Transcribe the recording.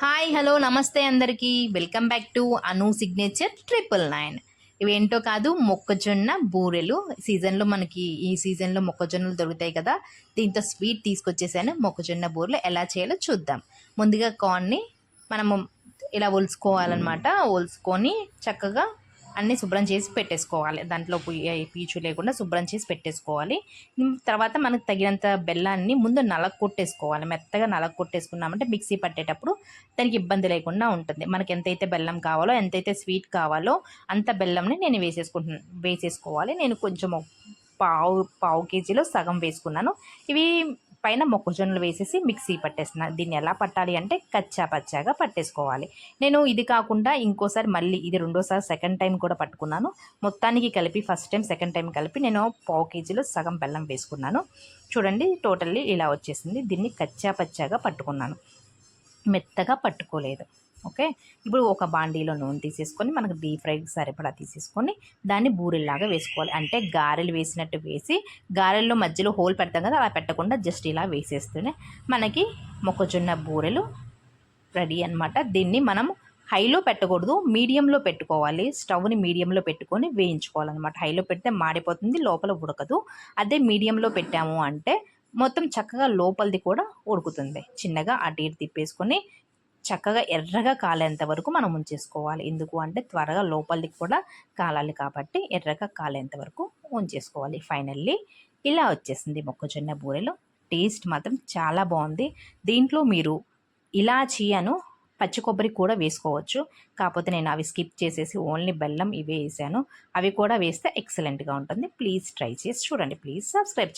Hi hello నమస్తే అందరికీ. Welcome back to Anu signature triple nine. ఇవేంటో కాదు మొక్కజొన్న బూరెలు. సీజన్లో మనకి ఈ సీజన్లో మొక్కజొన్నలు దొరుకుతాయి కదా. దీంతో స్వీట్ తీసుకొచ్చేసాను. మొక్కజొన్న బూరెలు ఎలా చేయాలో చూద్దాం. ముందుగా కార్న్ని మనము ఇలా ఒలుసుకోవాలన్నమాట. ఒలుసుకొని చక్కగా అన్నీ శుభ్రం చేసి పెట్టేసుకోవాలి. దాంట్లో పీచు లేకుండా శుభ్రం చేసి పెట్టేసుకోవాలి. తర్వాత మనకు తగినంత బెల్లాన్ని ముందు నలగ కొట్టేసుకోవాలి మెత్తగా నలగ కొట్టేసుకున్నామంటే మిక్సీ పట్టేటప్పుడు దానికి ఇబ్బంది లేకుండా ఉంటుంది. మనకి ఎంతైతే బెల్లం కావాలో ఎంతైతే స్వీట్ కావాలో అంత బెల్లంని నేను వేసేసుకుంటున్నాను వేసేసుకోవాలి. నేను కొంచెం పావు పావు కేజీలో సగం వేసుకున్నాను. ఇవి పైన మొక్కజొన్నలు వేసేసి మిక్సీ పట్టేస్తున్నాను దీన్ని ఎలా పట్టాలి అంటే కచ్చా పచ్చాగా పట్టేసుకోవాలి. నేను ఇది కాకుండా ఇంకోసారి మళ్ళీ ఇది రెండోసారి సెకండ్ టైం కూడా పట్టుకున్నాను. మొత్తానికి కలిపి ఫస్ట్ టైం సెకండ్ టైం కలిపి నేను పావు కేజీలో సగం బెల్లం వేసుకున్నాను. చూడండి టోటల్లీ ఇలా వచ్చేసింది. దీన్ని కచ్చా పచ్చాగా పట్టుకున్నాను. మెత్తగా పట్టుకోలేదు. ఓకే? ఇప్పుడు ఒక బాండీలో నూనె తీసేసుకొని మనకు డీప్ ఫ్రైకి సరిపడా తీసేసుకొని దాన్ని బూరెల్లాగా వేసుకోవాలి. అంటే గారెలు వేసినట్టు వేసి గారెల్లో మధ్యలో హోల్ పెడతాం కదా అలా పెట్టకుండా జస్ట్ ఇలా వేసేస్తూనే మనకి మొక్కజొన్న బూరెలు రెడీ అన్నమాట. దీన్ని మనం హైలో పెట్టకూడదు మీడియంలో పెట్టుకోవాలి. స్టవ్ని మీడియంలో పెట్టుకొని వేయించుకోవాలన్నమాట. హైలో పెడితే మాడిపోతుంది లోపల ఉడకదు. అదే మీడియంలో పెట్టాము అంటే మొత్తం చక్కగా లోపలిది కూడా ఉడుకుతుంది. చిన్నగా అటు ఇటు తిప్పేసుకొని చక్కగా ఎర్రగా కాలేంత వరకు మనం ఉంచేసుకోవాలి. ఎందుకు అంటే త్వరగా లోపలికి కూడా కాలాలి కాబట్టి ఎర్రగా కాలేంత వరకు ఉంచేసుకోవాలి. ఫైనల్లీ ఇలా వచ్చేసింది మొక్కజొన్న బూరెలు. టేస్ట్ మాత్రం చాలా బాగుంది. దీంట్లో మీరు ఇలాచీ పచ్చి కొబ్బరి కూడా వేసుకోవచ్చు. కాకపోతే నేను అవి స్కిప్ చేసేసి ఓన్లీ బెల్లం ఇవే వేసాను. అవి కూడా వేస్తే ఎక్సలెంట్గా ఉంటుంది. ప్లీజ్ ట్రై చేసి చూడండి. Please subscribe